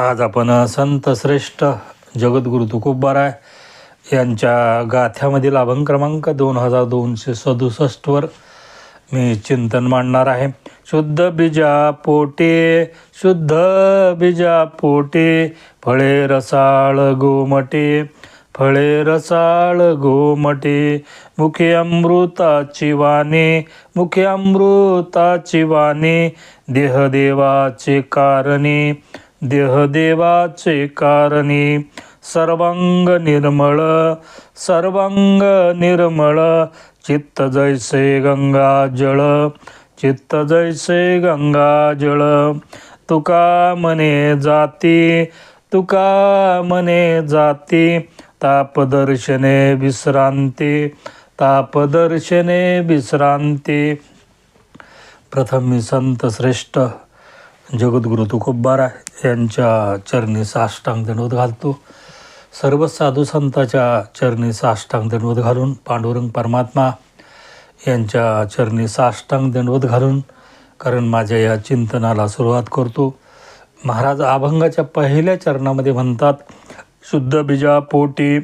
आज आपण संत श्रेष्ठ जगद्गुरु तुकोबाराय यांच्या गाथ्यामधील अभंग क्रमांक दोन हजार दोनशे सदुसष्टवर मी चिंतन मांडणार आहे. शुद्ध बीजा पोटे शुद्ध बीजा पोटे फळे रसाळ गोमटे फळे रसाळ गोमटे मुखे अमृताची वाणे मुखे अमृताची वाणे देहदेवाचे कारणे देहदेवाचे कारणे सर्वांग निर्मळ सर्वांग निर्मळ. चित्त जैसे गंगा जळ चित्त जैसे गंगा जळ तुका मने जाती तुका मने जाती. तापदर्शने विश्रांती तापदर्शने विश्रांती. प्रथम मी संत श्रेष्ठ जगद्गुरु तुकोबारा यांच्या चरणी साष्टांग दंडवत घालतो. सर्व साधू संताच्या चरणी साष्टांग दंडवत घालून पांडुरंग परमात्मा यांच्या चरणी साष्टांग दंडवत घालून कारण माझ्या या चिंतनाला सुरुवात करतो. महाराज अभंगाच्या पहिल्या चरणामध्ये म्हणतात शुद्ध बीजा पोटी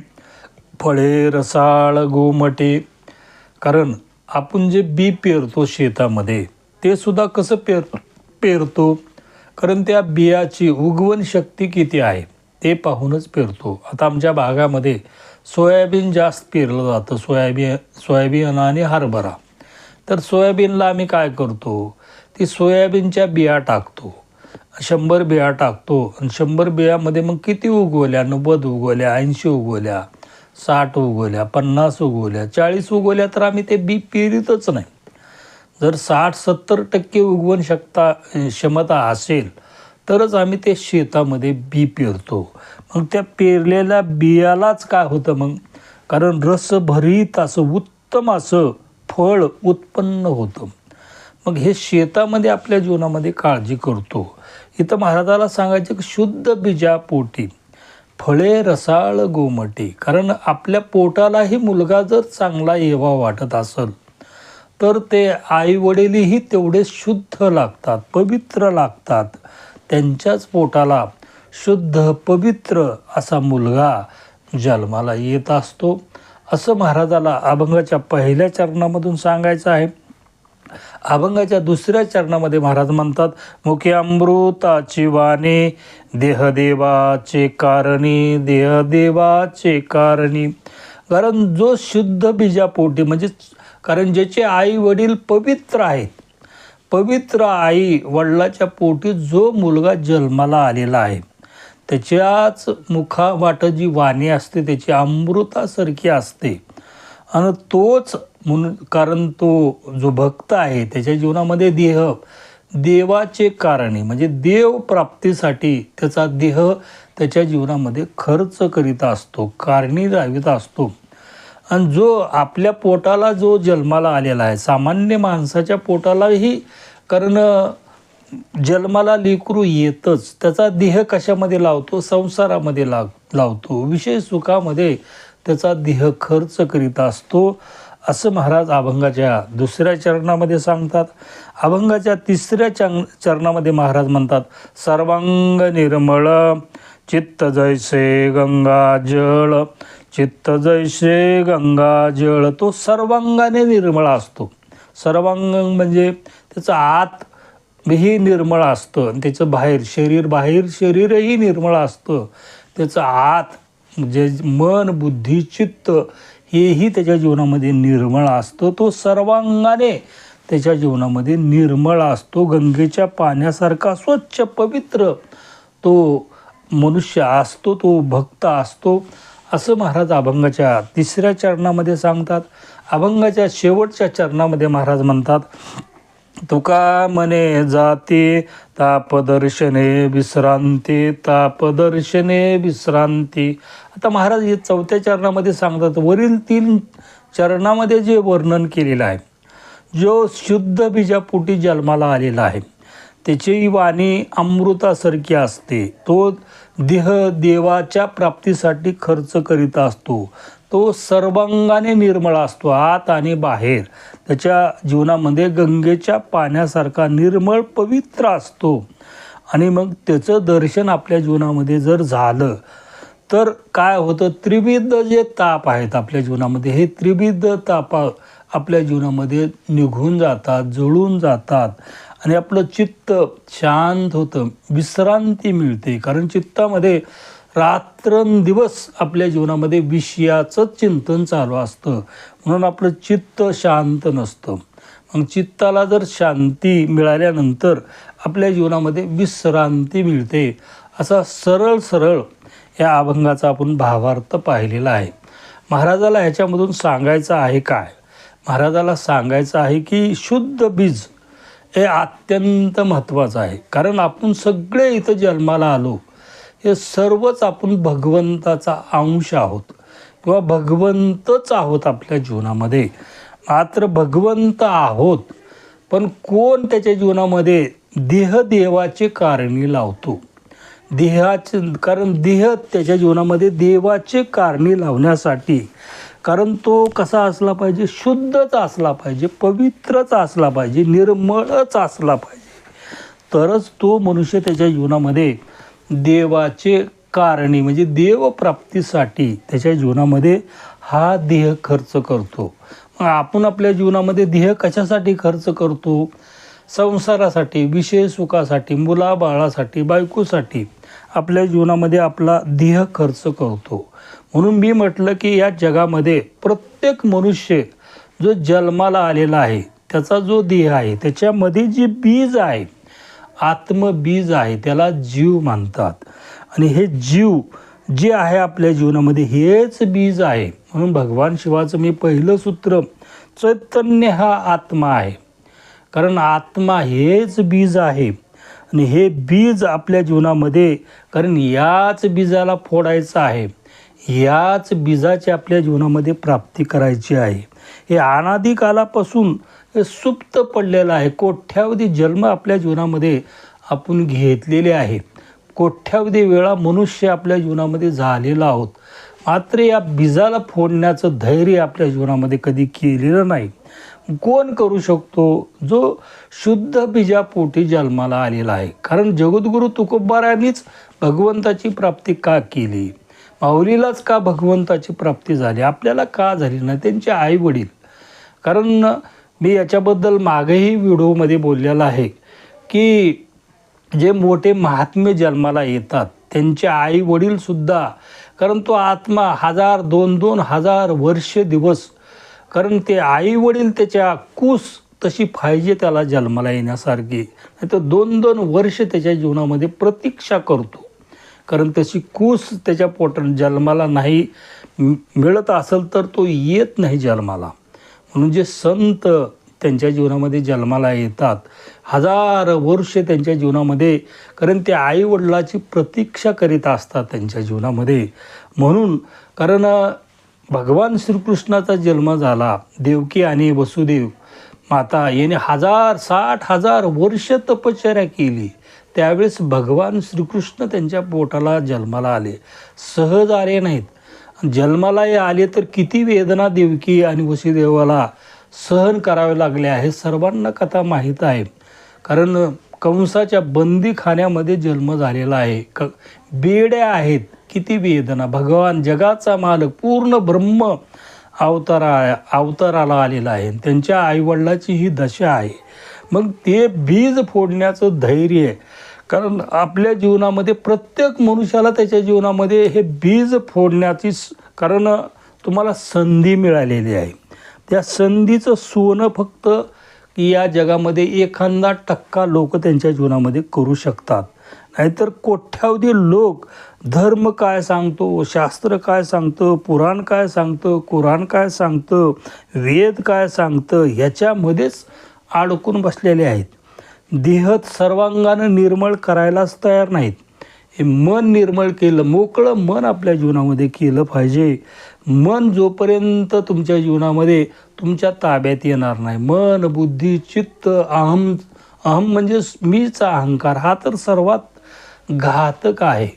फळे रसाळ गोमटे. कारण आपण जे बी पेरतो शेतामध्ये ते सुद्धा कसं पेर पेरतो? कारण त्या बियाची उगवण शक्ती किती आहे ते पाहूनच पेरतो. आता आमच्या भागामध्ये सोयाबीन जास्त पेरलं जातं. सोयाबीन सोयाबीन आणि हरभरा. तर सोयाबीनला आम्ही काय करतो? ती सोयाबीनच्या बिया टाकतो. शंभर बिया टाकतो आणि शंभर बियामध्ये मग किती उगवल्या? नव्वद उगवल्या ऐंशी उगवल्या साठ उगवल्या पन्नास उगवल्या चाळीस उगवल्या तर आम्ही ते बी पेरीतच नाही. जर साठ सत्तर टक्के उगवण शकता क्षमता असेल तरच आम्ही ते शेतामध्ये बी पेरतो. मग त्या पेरलेल्या बियालाच काय होतं मग? कारण रसभरीत असं उत्तम असं फळ उत्पन्न होतं. मग हे शेतामध्ये आपल्या जीवनामध्ये काळजी करतो. इथं महाराजाला सांगायचं की शुद्ध बीजा पोटी फळे रसाळ गोमटी. कारण आपल्या पोटालाही मुलगा जर चांगला येवा वाटत असेल तर ते आईवडीलही तेवढे शुद्ध लागतात पवित्र लागतात. त्यांच्याच पोटाला शुद्ध पवित्र असा मुलगा जन्माला येत असतो. असं महाराजाला अभंगाच्या पहिल्या चरणामधून सांगायचं आहे. अभंगाच्या दुसऱ्या चरणामध्ये महाराज म्हणतात मुख्य अमृताची वाणी देहदेवाचे कारणी देहदेवाचे कारणी. कारण जो शुद्ध बीजापोटी म्हणजे कारण ज्याचे आई वडील पवित्र आहेत. पवित्र आई वडिलाच्या पोटी जो मुलगा जन्माला आलेला आहे त्याच्याच मुखावाट जी वाणी असते त्याची अमृतासारखी असते. आणि तोच म्हणून कारण तो जो भक्त आहे त्याच्या जीवनामध्ये देह देवाचे कारणे म्हणजे देव प्राप्तीसाठी त्याचा देह त्याच्या जीवनामध्ये खर्च करीत असतो कारणी लावित असतो. आणि जो आपल्या पोटाला जो जन्माला आलेला आहे सामान्य माणसाच्या पोटालाही कारण जन्माला लेकरू येतच. त्याचा देह कशामध्ये लावतो? संसारामध्ये लाव लावतो. विषय सुखामध्ये त्याचा देह खर्च करीत असतो असं महाराज अभंगाच्या दुसऱ्या चरणामध्ये सांगतात. अभंगाच्या तिसऱ्या चरण चरणामध्ये महाराज म्हणतात सर्वांग निर्मळ चित्त जैसे गंगा जळ चित्त जैसे गंगा जळ तो सर्वांगाने निर्मळ असतो. सर्वांग म्हणजे त्याचं आत ही निर्मळ असतं आणि त्याचं बाहेर शरीर बाहेर शरीरही निर्मळ असतं. त्याचं आत जे मन बुद्धी चित्त हेही त्याच्या जीवनामध्ये निर्मळ असतो. तो सर्वांगाने त्याच्या जीवनामध्ये निर्मळ असतो. गंगेच्या पाण्यासारखा स्वच्छ पवित्र तो मनुष्य असतो तो भक्त असतो. असं महाराज अभंगाच्या तिसऱ्या चरणामध्ये सांगतात. अभंगाच्या शेवटच्या चरणामध्ये महाराज म्हणतात तुका मने जाते तापदर्शने विश्रांती तापदर्शने विश्रांती. आता महाराज हे चौथ्या चरणामध्ये सांगतात वरील तीन चरणामध्ये जे वर्णन केलेलं आहे जो शुद्ध बीजापोटी जन्माला आलेला आहे त्याची वाणी अमृतासारखी असते. तो देह देवाच्या प्राप्तीसाठी खर्च करीत असतो. तो सर्वांगाने निर्मळ असतो आत आणि बाहेर. त्याच्या जीवनामध्ये गंगेच्या पाण्यासारखा निर्मळ पवित्र असतो. आणि मग त्याचं दर्शन आपल्या जीवनामध्ये जर झालं तर काय होतं? त्रिविध जे ताप आहेत आपल्या जीवनामध्ये हे त्रिविध ताप आपल्या जीवनामध्ये निघून जातात जळून जातात. आणि आपलं चित्त शांत होतं विश्रांती मिळते. कारण चित्तामध्ये रात्रंदिवस आपल्या जीवनामध्ये विषयाचं चिंतन चालू असतं. म्हणून आपलं चित्त शांत नसतं. मग चित्ताला जर शांती मिळाल्यानंतर आपल्या जीवनामध्ये विश्रांती मिळते. असा सरळ सरळ या अभंगाचा आपण भावार्थ पाहिलेला आहे. महाराजाला ह्याच्यामधून सांगायचं आहे काय? महाराजाला सांगायचं आहे की शुद्ध बीज हे अत्यंत महत्त्वाचं आहे. कारण आपण सगळे इथं जन्माला आलो हे सर्वच आपण भगवंताचा अंश आहोत किंवा भगवंतच आहोत आपल्या जीवनामध्ये. मात्र भगवंत आहोत पण कोण त्याच्या जीवनामध्ये? देह देवाचे कारणी लावतो. देहाचे कारण देह त्याच्या जीवनामध्ये देवाचे कारणी लावण्यासाठी कारण तो कसा असला पाहिजे? शुद्धच असला पाहिजे पवित्रच असला पाहिजे निर्मळच असला पाहिजे. तरच तो मनुष्य त्याच्या जीवनामध्ये देवाचे कारणी म्हणजे देवप्राप्तीसाठी त्याच्या जीवनामध्ये हा देह खर्च करतो. मग आपण आपल्या जीवनामध्ये देह कशासाठी खर्च करतो? संसारासाठी विषय सुखासाठी मुलाबाळासाठी बायकोसाठी. आपल्या जीवनामध्ये आपला देह खर्च करतो. म्हणून मी म्हटलं की या जगामध्ये प्रत्येक मनुष्य जो जन्माला आलेला आहे त्याचा जो देह आहे त्याच्यामध्ये जे बीज आहे आत्मबीज आहे त्याला जीव मानतात. आणि हे जीव जे आहे आपल्या जीवनामध्ये हेच बीज आहे. म्हणून भगवान शिवाचं मी पहिलं सूत्र चैतन्य हा आत्मा आहे. कारण आत्मा हेच बीज आहे. आणि हे बीज आपल्या जीवनामध्ये कारण याच बीजाला फोडायचं आहे. याच बीजाची आपल्या जीवनामध्ये प्राप्ती करायची आहे. हे अनादी कालापासून हे सुप्त पडलेलं आहे. कोठ्यावधी जन्म आपल्या जीवनामध्ये आपण घेतलेले आहे. कोठ्यावधी वेळा मनुष्य आपल्या जीवनामध्ये झालेला आहोत. मात्र या बीजाला फोडण्याचं धैर्य आपल्या जीवनामध्ये कधी केलेलं नाही. कोण करू शकतो? जो शुद्ध बीजापोटी जन्माला आलेला आहे. कारण जगद्गुरू तुकोबारांनीच भगवंताची प्राप्ती का केली? माऊलीलाच का भगवंताची प्राप्ती झाली? आपल्याला का झाली नाही? त्यांचे आई वडील कारण मी याच्याबद्दल मागेही व्हिडिओमध्ये बोललेलं आहे की जे मोठे महात्मे जन्माला येतात त्यांचे आई वडीलसुद्धा कारण तो आत्मा हजार दोन दोन हजार वर्ष दिवस कारण ते आई वडील त्याच्या कूस तशी पाहिजे त्याला जन्माला येण्यासारखी. नाही तर दोन दोन वर्ष त्याच्या जीवनामध्ये प्रतीक्षा करतो. कारण तशी कूस त्याच्या पोटात जन्माला नाही मिळत असेल तर तो येत नाही जन्माला. म्हणून जे संत त्यांच्या जीवनामध्ये जन्माला येतात हजार वर्ष त्यांच्या जीवनामध्ये कारण ते आईवडिलाची प्रतीक्षा करीत असतात त्यांच्या जीवनामध्ये. म्हणून कारण भगवान श्रीकृष्णाचा जन्म झाला. देवकी आणि वसुदेव माता याने हजार साठ हजार वर्ष तपश्चर्या केली. त्यावेळेस भगवान श्रीकृष्ण त्यांच्या पोटाला जन्माला आले. सहज आले नाहीत. जन्माला हे आले तर किती वेदना देवकी आणि वसुदेवाला सहन करावे लागले आहे सर्वांना कथा माहीत आहे. कारण कंसाच्या बंदीखान्यामध्ये जन्म झालेला आहे. क बेड्या आहेत. किती वेदना. भगवान जगाचा मालक पूर्ण ब्रह्म अवतारा अवताराला आलेला आहे. त्यांच्या आईवडिलाची ही दशा आहे. मग ते बीज फोडण्याचं धैर्य आहे. कारण आपल्या जीवनामध्ये प्रत्येक मनुष्याला त्याच्या जीवनामध्ये हे बीज फोडण्याची कारण तुम्हाला संधी मिळालेली आहे. त्या संधीचं सोनं फक्त की या जगामध्ये एखादा टक्का लोक त्यांच्या जीवनामध्ये करू शकतात. नाहीतर कोठ्यावधी लोक धर्म काय सांगतो शास्त्र काय सांगतं पुराण काय सांगतं कुराण काय सांगतं वेद काय सांगतं ह्याच्यामध्येच अडकून बसलेले आहेत. देहत सर्वांगानं निर्मळ करायलाच तयार नाहीत. हे मन निर्मळ केलं मोकळं मन आपल्या जीवनामध्ये केलं पाहिजे. मन जोपर्यंत तुमच्या जीवनामध्ये तुमच्या ताब्यात येणार नाही. मन बुद्धी चित्त अहम अहम म्हणजे मीचा अहंकार. हा तर सर्वात घातक आहे.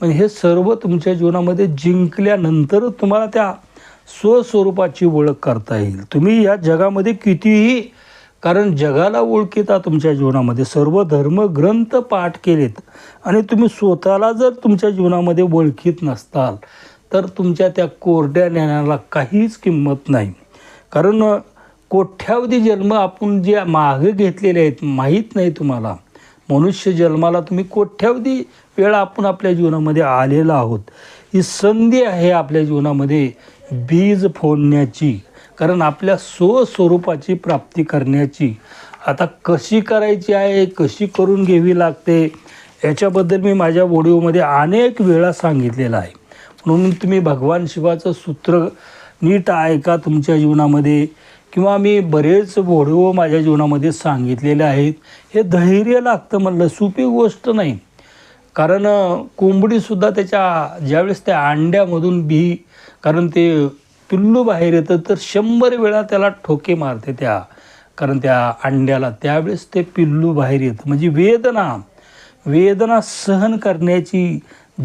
म्हणजे हे सर्व तुमच्या जीवनामध्ये जिंकल्यानंतर तुम्हाला त्या स्वस्वरूपाची ओळख करता येईल. तुम्ही या जगामध्ये कितीही कारण जगाला ओळखिता तुमच्या जीवनामध्ये सर्व धर्म ग्रंथ पाठ केलेत आणि तुम्ही स्वतःला जर तुमच्या जीवनामध्ये ओळखीत नसताल तर तुमच्या त्या कोरड्या ज्ञानाला काहीच किंमत नाही. कारण कोठ्यावधी जन्म आपण जे मागे घेतलेले आहेत माहीत नाही तुम्हाला. मनुष्य जन्माला तुम्ही कोठ्यावधी वेळा आपण आपल्या जीवनामध्ये आलेला आहोत. ही संधी आहे आपल्या जीवनामध्ये बीज फोडण्याची कारण आपल्या स्वस्वरूपाची प्राप्ती करण्याची. आता कशी करायची आहे कशी करून घ्यावी लागते याच्याबद्दल मी माझ्या व्हिडिओमध्ये अनेक वेळा सांगितलेलं आहे. म्हणून तुम्ही भगवान शिवाचं सूत्र नीट ऐका तुमच्या जीवनामध्ये. किंवा मी बरेच व्हिडिओ माझ्या जीवनामध्ये सांगितलेले आहेत. हे धैर्य लागतं म्हणलं सोपी गोष्ट नाही. कारण कोंबडीसुद्धा त्याच्या ज्यावेळेस त्या अंड्यामधून बी कारण ते पिल्लू बाहेर येतं तर शंभर वेळा त्याला ठोके मारते त्या कारण त्या अंड्याला. त्यावेळेस ते पिल्लू बाहेर येतं. म्हणजे वेदना वेदना सहन करण्याची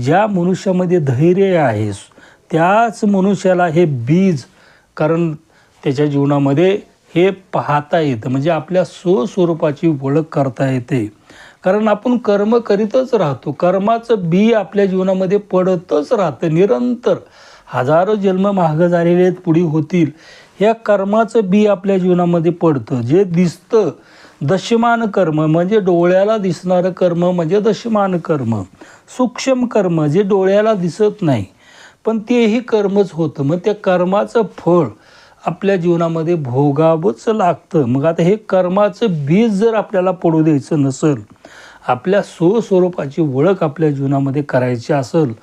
ज्या मनुष्यामध्ये धैर्य आहे त्याच मनुष्याला हे बीज कारण त्याच्या जीवनामध्ये हे पाहता येतं म्हणजे आपल्या स्वस्वरूपाची ओळख करता येते. कारण आपण कर्म करीतच राहतो. कर्माचं बी आपल्या जीवनामध्ये पडतच राहतं. निरंतर हजारो जन्म महाग झालेले आहेत पुढे होतील. या कर्माचं बी आपल्या जीवनामध्ये पडतं. जे दिसतं दशमान कर्म म्हणजे डोळ्याला दिसणारं कर्म म्हणजे दशमान कर्म. सूक्ष्म कर्म जे डोळ्याला दिसत नाही. पण तेही कर्मच होतं. मग त्या कर्माचं फळ आपल्या जीवनामध्ये भोगावंच लागतं. मग आता हे कर्माचं बीज जर आपल्याला पडू द्यायचं नसेल आपल्या स्वस्वरूपाची ओळख आपल्या जीवनामध्ये करायची असेल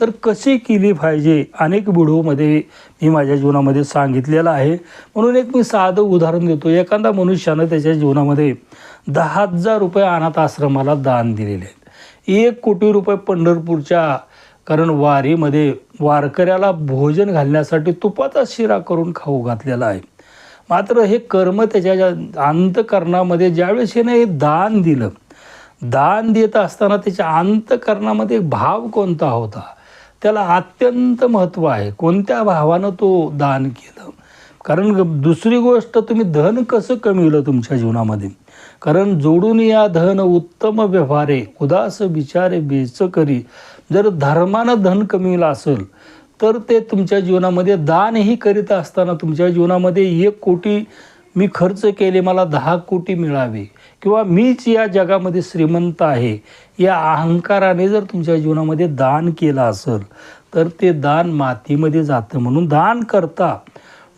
तर कशी केली पाहिजे? अनेक व्हिडिओमध्ये मी माझ्या जीवनामध्ये सांगितलेलं आहे. म्हणून एक मी साधं उदाहरण देतो. एखादा मनुष्यानं त्याच्या जीवनामध्ये दहा हजार रुपये अनाथ आश्रमाला दान दिलेले आहेत. एक कोटी रुपये पंढरपूरच्या कारण वारीमध्ये वारकऱ्याला भोजन घालण्यासाठी तुपाचा शिरा करून खाऊ घातलेला आहे. मात्र हे कर्म त्याच्या ज्या अंतकरणामध्ये ज्यावेळेस हे दान दिलं दान देत असताना त्याच्या अंतकरणामध्ये भाव कोणता होता? त्याला अत्यंत महत्त्व आहे. कोणत्या भावानं तो दान केलं? कारण दुसरी गोष्ट तुम्ही धन कसं कमिवलं तुमच्या जीवनामध्ये? कारण जोडून या धन उत्तम व्यवहारे उदास विचारे बेच करी जर धर्मानं धन कमिवलं असेल तर ते तुमच्या जीवनामध्ये दानही करीत असताना तुमच्या जीवनामध्ये एक कोटी मी खर्च केले मला दहा कोटी मिळावे. किंवा मीच या जगामध्ये श्रीमंत आहे या अहंकाराने जर तुमच्या जीवनामध्ये दान केलं असेल तर ते दान मातीमध्ये जातं. म्हणून दान करता.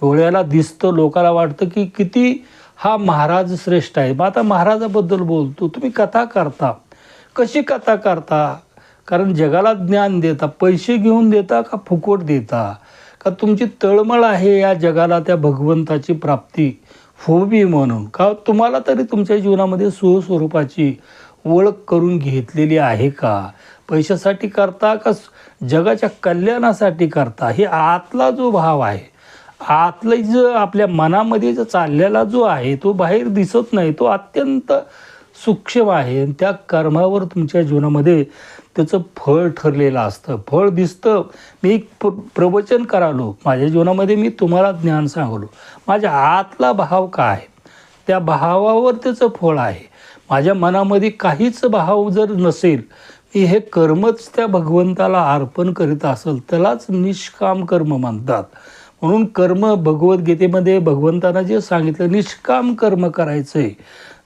डोळ्याला दिसतं लोकाला वाटतं की किती हा महाराज श्रेष्ठ आहे. मग आता महाराजाबद्दल बोलतो. तुम्ही कथा करता. कशी कथा करता? कारण जगाला ज्ञान देता पैसे घेऊन देता का फुकट देता? का तुमची तळमळ आहे या जगाला त्या भगवंताची प्राप्ती? होवी म्हणून. का तुम्हाला तरी तुमच्या जीवनामध्ये सुस्वरूपाची ओळख करून घेतलेली आहे का? पैशासाठी करता का जगाच्या कल्याणासाठी करता? हे आतला जो भाव आहे आतलं जो आपल्या मनामध्ये जो चाललेला जो आहे तो बाहेर दिसत नाही तो अत्यंत सूक्ष्म आहे. आणि त्या कर्मावर तुमच्या जीवनामध्ये त्याचं फळ ठरलेलं असतं. फळ दिसतं. मी एक प्र प्रवचन करालो. माझ्या जीवनामध्ये मी तुम्हाला ज्ञान सांगलो. माझ्या आतला भाव काय त्या भावावर त्याचं फळ आहे. माझ्या मनामध्ये काहीच भाव जर नसेल मी हे कर्मच त्या भगवंताला अर्पण करीत असेल त्यालाच निष्काम कर्म म्हणतात. म्हणून कर्म भगवद्गीतेमध्ये भगवंतानं जे सांगितलं निष्काम कर्म करायचं आहे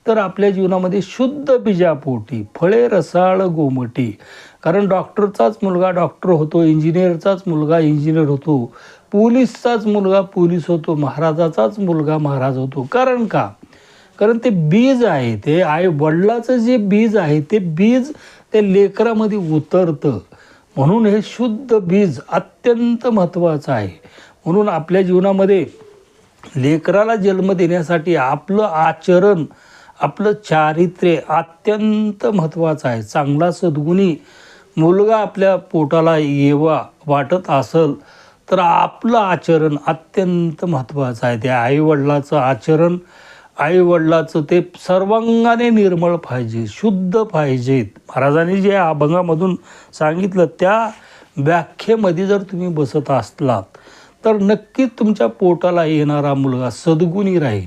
तर आपल्या जीवनामध्ये शुद्ध बिजापोटी फळे रसाळ गोमटी. कारण डॉक्टरचाच मुलगा डॉक्टर होतो इंजिनियरचाच मुलगा इंजिनियर होतो पोलीसचाच मुलगा पोलीस होतो महाराजाचाच मुलगा महाराज होतो. कारण का? कारण ते बीज आहे ते आई वडिलाचं जे बीज आहे ते बीज त्या लेकरामध्ये उतरतं. म्हणून हे शुद्ध बीज अत्यंत महत्त्वाचं आहे. म्हणून आपल्या जीवनामध्ये लेकराला जन्म देण्यासाठी आपलं आचरण आपलं चारित्र्य अत्यंत महत्त्वाचं आहे. चांगला सद्गुणी मुलगा आपल्या पोटाला येवा वाटत असेल तर आपलं आचरण अत्यंत महत्त्वाचं आहे. त्या आईवडिलाचं आचरण आईवडिलाचं ते सर्वांगाने निर्मळ पाहिजे शुद्ध पाहिजेत महाराजांनी जे अभंगामधून सांगितलं त्या व्याख्येमध्ये जर तुम्ही बसत असलात तर नक्कीच तुमच्या पोटाला येणारा मुलगा सद्गुणी राहील.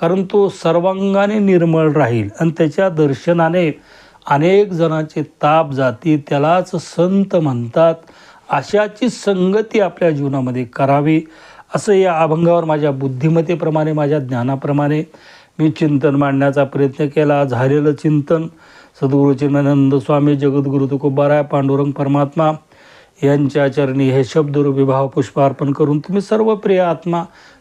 कारण तो सर्वांगाने निर्मळ राहील आणि त्याच्या दर्शनाने अनेक जणांचे ताप जाती त्यालाच संत म्हणतात. अशाची संगती आपल्या जीवनामध्ये करावी. असं या अभंगावर माझ्या बुद्धिमत्तेप्रमाणे माझ्या ज्ञानाप्रमाणे मी चिंतन मांडण्याचा प्रयत्न केला. झालेलं चिंतन सद्गुरू स्वामी जगद्गुरु तुकोबाराय पांडुरंग परमात्मा यांच्या चरणी हे शब्दरूपी भावपुष्प अर्पण करून तुम्ही सर्व प्रिय आत्मा